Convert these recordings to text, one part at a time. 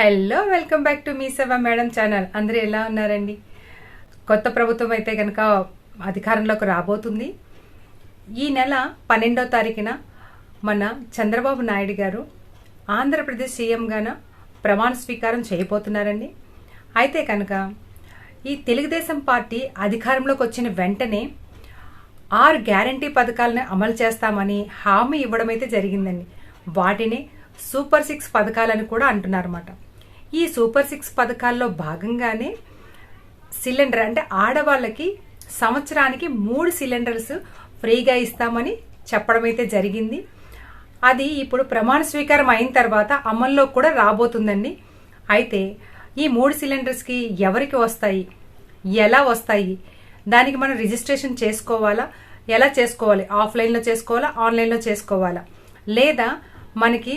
Hello welcome back to మీ సేవ madam channel. అందరూ ఎలా ఉన్నారండి? కొత్త ప్రభుత్వం అయితే కనుక అధికారంలోకి రాబోతుంది. ఈ నెల పన్నెండో తారీఖున మన చంద్రబాబు నాయుడు గారు ఆంధ్రప్రదేశ్ సీఎంగాన ప్రమాణ స్వీకారం చేయబోతున్నారండి. అయితే కనుక ఈ తెలుగుదేశం పార్టీ అధికారంలోకి వచ్చిన వెంటనే ఆరు గ్యారంటీ పథకాలను అమలు చేస్తామని హామీ ఇవ్వడం అయితే జరిగిందండి. వాటిని సూపర్ సిక్స్ పథకాలని కూడా అంటున్నారన్నమాట. ఈ సూపర్ సిక్స్ పథకాల్లో భాగంగానే సిలిండర్ అంటే ఆడవాళ్ళకి సంవత్సరానికి మూడు సిలిండర్స్ ఫ్రీగా ఇస్తామని చెప్పడం అయితే జరిగింది. అది ఇప్పుడు ప్రమాణ స్వీకారం అయిన తర్వాత అమల్లో కూడా రాబోతుందండి. అయితే ఈ మూడు సిలిండర్స్కి ఎవరికి వస్తాయి? ఎలా వస్తాయి? దానికి మనం రిజిస్ట్రేషన్ చేసుకోవాలా? ఎలా చేసుకోవాలి? ఆఫ్లైన్లో చేసుకోవాలా? ఆన్లైన్లో చేసుకోవాలా? లేదా మనకి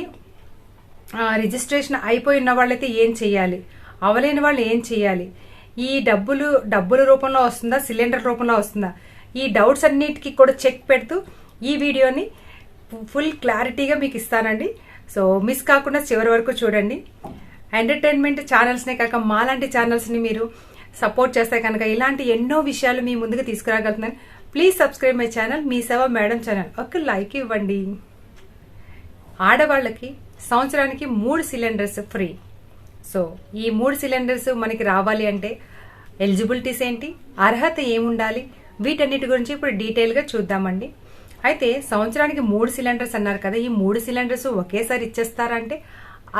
రిజిస్ట్రేషన్ అయిపోయి ఉన్న వాళ్ళైతే ఏం చేయాలి అవలేని వాళ్ళు ఏం చేయాలి ఈ డబ్బులు డబ్బుల రూపంలో వస్తుందా? సిలిండర్ రూపంలో వస్తుందా? ఈ డౌట్స్ అన్నిటికీ కూడా చెక్ పెడుతూ ఈ వీడియోని ఫుల్ క్లారిటీగా మీకు ఇస్తానండి. సో మిస్ కాకుండా చివరి వరకు చూడండి. ఎంటర్టైన్మెంట్ ఛానల్స్నే కాక మాలాంటి ఛానల్స్ని మీరు సపోర్ట్ చేస్తే కనుక ఇలాంటి ఎన్నో విషయాలు మీ ముందుకు తీసుకురాగలుగుతున్నాను. ప్లీజ్ సబ్స్క్రైబ్ మై ఛానల్ మీ సేవ మేడం ఛానల్ ఒక లైక్ ఇవ్వండి. ఆడవాళ్ళకి సంవత్సరానికి మూడు సిలిండర్స్ ఫ్రీ. సో ఈ మూడు సిలిండర్స్ మనకి రావాలి అంటే ఎలిజిబిలిటీస్ ఏంటి అర్హత ఏముండాలి వీటన్నిటి గురించి ఇప్పుడు డీటెయిల్గా చూద్దామండి. అయితే సంవత్సరానికి మూడు సిలిండర్స్ అన్నారు కదా ఈ మూడు సిలిండర్స్ ఒకేసారి ఇచ్చేస్తారంటే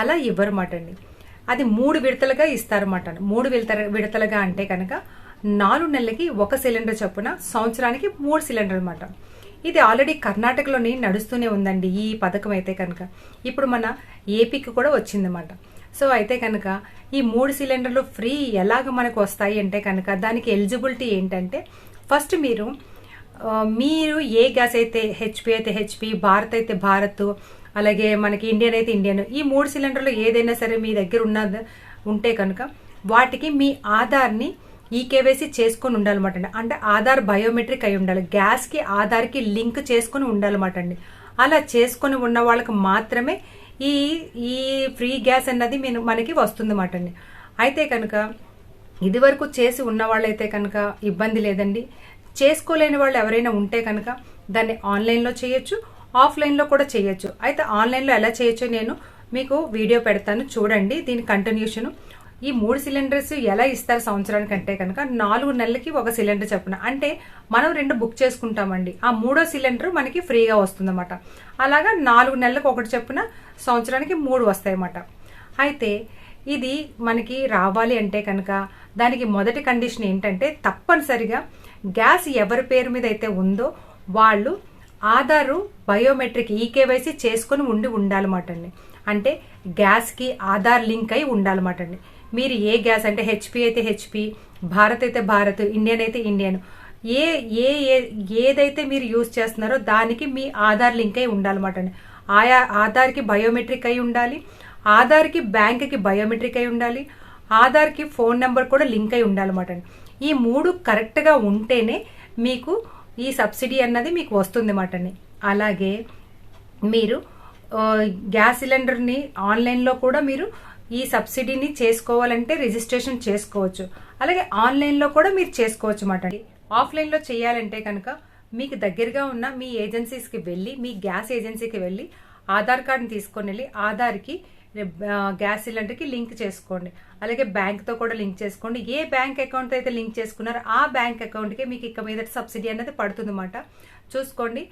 అలా ఇవ్వరమాట అండి అది మూడు విడతలుగా ఇస్తారన్నమాట మూడు విడత విడతలుగా అంటే కనుక నాలుగు నెలలకి ఒక సిలిండర్ చొప్పున సంవత్సరానికి మూడు సిలిండర్ అనమాట ఇది ఆల్రెడీ కర్ణాటకలోని నడుస్తూనే ఉందండి ఈ పథకం అయితే కనుక. ఇప్పుడు మన ఏపీకి కూడా వచ్చిందన్నమాట. సో అయితే కనుక ఈ మూడు సిలిండర్లు ఫ్రీ ఎలాగ మనకు వస్తాయి అంటే కనుక దానికి ఎలిజిబిలిటీ ఏంటంటే ఫస్ట్ మీరు మీరు ఏ గ్యాస్ అయితే హెచ్పి అయితే హెచ్పి భారత్ అయితే భారత్ అలాగే మనకి ఇండియన్ అయితే ఇండియన్ ఈ మూడు సిలిండర్లు ఏదైనా సరే మీ దగ్గర ఉన్నది ఉంటే కనుక వాటికి మీ ఆధార్ని ఈ కేవైసీ చేసుకొని ఉండాలన్నమాట అండి అంటే ఆధార్ బయోమెట్రిక్ అయి ఉండాలి. గ్యాస్కి ఆధార్కి లింక్ చేసుకొని ఉండాలన్నమాట అండి అలా చేసుకొని ఉన్న వాళ్ళకి మాత్రమే ఈ ఈ ఫ్రీ గ్యాస్ అన్నది మేము మనకి వస్తుందన్నమాట అండి అయితే కనుక ఇదివరకు చేసి ఉన్న వాళ్ళైతే కనుక ఇబ్బంది లేదండి. చేసుకోలేని వాళ్ళు ఎవరైనా ఉంటే కనుక దాన్ని ఆన్లైన్లో చేయొచ్చు ఆఫ్లైన్లో కూడా చేయొచ్చు. అయితే ఆన్లైన్లో ఎలా చేయొచ్చో నేను మీకు వీడియో పెడతాను చూడండి. దీని కంటిన్యూషన్ ఈ మూడు సిలిండర్స్ ఎలా ఇస్తారు సంవత్సరానికి అంటే కనుక నాలుగు నెలలకి ఒక సిలిండర్ చొప్పున. అంటే మనం రెండు బుక్ చేసుకుంటామండి. ఆ మూడో సిలిండర్ మనకి ఫ్రీగా వస్తుందన్నమాట. అలాగా నాలుగు నెలలకు ఒకటి చొప్పున సంవత్సరానికి మూడు వస్తాయన్నమాట. అయితే ఇది మనకి రావాలి అంటే కనుక దానికి మొదటి కండిషన్ ఏంటంటే తప్పనిసరిగా గ్యాస్ ఎవరి పేరు మీద అయితే ఉందో వాళ్ళు ఆధారు బయోమెట్రిక్ ఈకేవైసీ చేసుకొని ఉండి ఉండాలన్నమాట అండి అంటే గ్యాస్కి ఆధార్ లింక్ అయి ఉండాలన్నమాట అండి మీరు ఏ గ్యాస్ అంటే హెచ్పి అయితే హెచ్పి భారత్ అయితే భారత్ ఇండియన్ అయితే ఇండియన్. ఏ ఏ ఏ- ఏదైతే మీరు యూజ్ చేస్తున్నారో దానికి మీ ఆధార్ లింక్ అయి ఉండాలన్నమాట అండి. ఆయా ఆధార్కి బయోమెట్రిక్ అయి ఉండాలి ఆధార్కి బ్యాంక్కి బయోమెట్రిక్ అయి ఉండాలి ఆధార్కి ఫోన్ నెంబర్ కూడా లింక్ అయి ఉండాలన్నమాట అండి. ఈ మూడు కరెక్ట్గా ఉంటేనే మీకు ఈ సబ్సిడీ అన్నది మీకు వస్తుంది అన్నమాట అండి. అలాగే మీరు గ్యాస్ సిలిండర్ని ఆన్లైన్లో కూడా మీరు ఈ సబ్సిడీని చేసుకోవాలంటే రిజిస్ట్రేషన్ చేసుకోవచ్చు. అలాగే ఆన్లైన్లో కూడా మీరు చేసుకోవచ్చు అన్నమాట. అండి ఆఫ్లైన్లో చేయాలంటే కనుక మీకు దగ్గరగా ఉన్న మీ ఏజెన్సీస్కి వెళ్ళి మీ గ్యాస్ ఏజెన్సీకి వెళ్ళి ఆధార్ కార్డుని తీసుకొని వెళ్ళి ఆధార్కి గ్యాస్ సిలిండర్కి లింక్ చేసుకోండి. అలాగే బ్యాంక్తో కూడా లింక్ చేసుకోండి. ఏ బ్యాంక్ అకౌంట్ అయితే లింక్ చేసుకున్నారో ఆ బ్యాంక్ అకౌంట్కి మీకు ఇక మీద సబ్సిడీ అనేది పడుతుందన్నమాట చూసుకోండి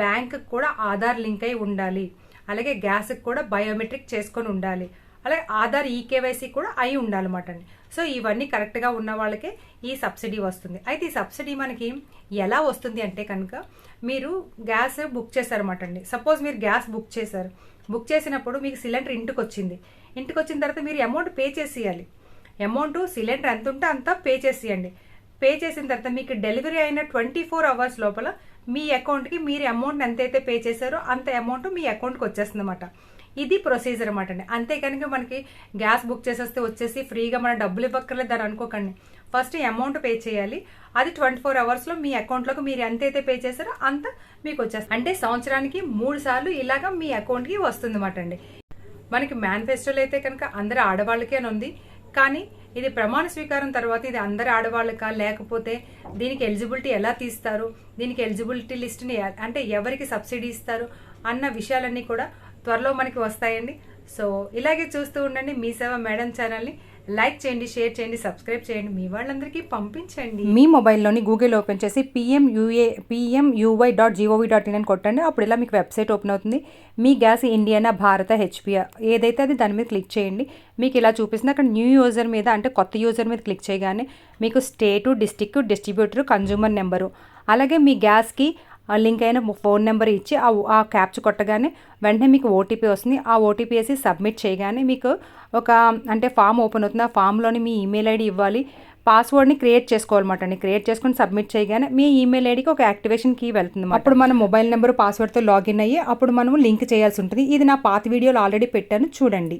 బ్యాంక్ కూడా ఆధార్ లింక్ అయి ఉండాలి. అలాగే గ్యాస్కి కూడా బయోమెట్రిక్ చేసుకొని ఉండాలి. అలాగే ఆధార్ ఈకేవైసీ కూడా అయి ఉండాలన్నమాట అండి సో ఇవన్నీ కరెక్ట్గా ఉన్న వాళ్ళకే ఈ సబ్సిడీ వస్తుంది. అయితే ఈ సబ్సిడీ మనకి ఎలా వస్తుంది అంటే కనుక మీరు గ్యాస్ బుక్ చేశారన్నమాట అండి సపోజ్ మీరు గ్యాస్ బుక్ చేశారు. బుక్ చేసినప్పుడు మీకు సిలిండర్ ఇంటికి వచ్చింది ఇంటికి వచ్చిన తర్వాత మీరు అమౌంట్ పే చేసేయాలి. అమౌంట్ సిలిండర్ ఎంత ఉంటే అంతా పే చేసేయండి. పే చేసిన తర్వాత మీకు డెలివరీ అయిన ట్వంటీ ఫోర్ అవర్స్ లోపల మీ అకౌంట్కి మీరు అమౌంట్ ఎంతైతే పే చేశారో అంత అమౌంట్ మీ అకౌంట్కి వచ్చేస్తుంది అనమాట ఇది ప్రొసీజర్ అనమాట అండి. అంతే కనుక మనకి గ్యాస్ బుక్ చేసేస్తే వచ్చేసి ఫ్రీగా మన డబ్బులు ఇవ్వక్కర్లేదు అని అనుకోకండి. ఫస్ట్ అమౌంట్ పే చేయాలి. అది ట్వంటీ ఫోర్ అవర్స్లో మీ అకౌంట్లోకి మీరు ఎంతైతే పే చేశారో అంత మీకు వచ్చేస్తుంది. అంటే సంవత్సరానికి మూడు సార్లు ఇలాగా మీ అకౌంట్కి వస్తుంది అనమాట అండి. మనకి మేనిఫెస్టోలో అయితే కనుక అందరు ఆడవాళ్ళకే అని ఉంది. కానీ ఇది ప్రమాణ స్వీకారం తర్వాత ఇది అందరు ఆడవాళ్ళకా? లేకపోతే దీనికి ఎలిజిబిలిటీ ఎలా తీస్తారు? దీనికి ఎలిజిబిలిటీ లిస్ట్ని అంటే ఎవరికి సబ్సిడీ ఇస్తారు? అన్న విషయాలన్నీ కూడా త్వరలో మనకి వస్తాయండి. సో ఇలాగే చూస్తూ ఉండండి. మీ సేవ మేడం ఛానల్ని లైక్ చేయండి షేర్ చేయండి సబ్స్క్రైబ్ చేయండి మీ వాళ్ళందరికీ పంపించండి. మీ మొబైల్లోని గూగుల్ ఓపెన్ చేసి PM UA PM UY dot GOV dot in అని కొట్టండి. అప్పుడు ఇలా మీకు వెబ్సైట్ ఓపెన్ అవుతుంది? మీ గ్యాస్ ఇండియానా భారత హెచ్పిఆ ఏదైతే అది దాని మీద క్లిక్ చేయండి. మీకు ఇలా చూపిస్తుంది. అక్కడ న్యూ యూజర్ మీద అంటే కొత్త యూజర్ మీద క్లిక్ చేయగానే మీకు state district distributor consumer number. అలాగే మీ గ్యాస్కి లింక్ అయిన ఫోన్ నెంబర్ ఇచ్చి ఆ ఆ క్యాప్చ్ కొట్టగానే వెంటనే మీకు ఓటీపీ వస్తుంది. ఆ ఓటీపీ వేసి సబ్మిట్ చేయగానే మీకు ఒక అంటే ఫామ్ ఓపెన్ అవుతుంది. ఆ ఫామ్లోని మీ ఈమెయిల్ ఐడి ఇవ్వాలి. పాస్వర్డ్ని క్రియేట్ చేసుకోవాలన్నమాట అండి. క్రియేట్ చేసుకొని సబ్మిట్ చేయగానే మీ ఈమెయిల్ ఐడికి ఒక యాక్టివేషన్ కీ వెళ్తుంది అప్పుడు మన మొబైల్ నెంబర్ పాస్వర్డ్తో లాగిన్ అయ్యి అప్పుడు మనం లింక్ చేయాల్సి ఉంటుంది. ఇది నా పాత వీడియోలో ఆల్రెడీ పెట్టాను. చూడండి.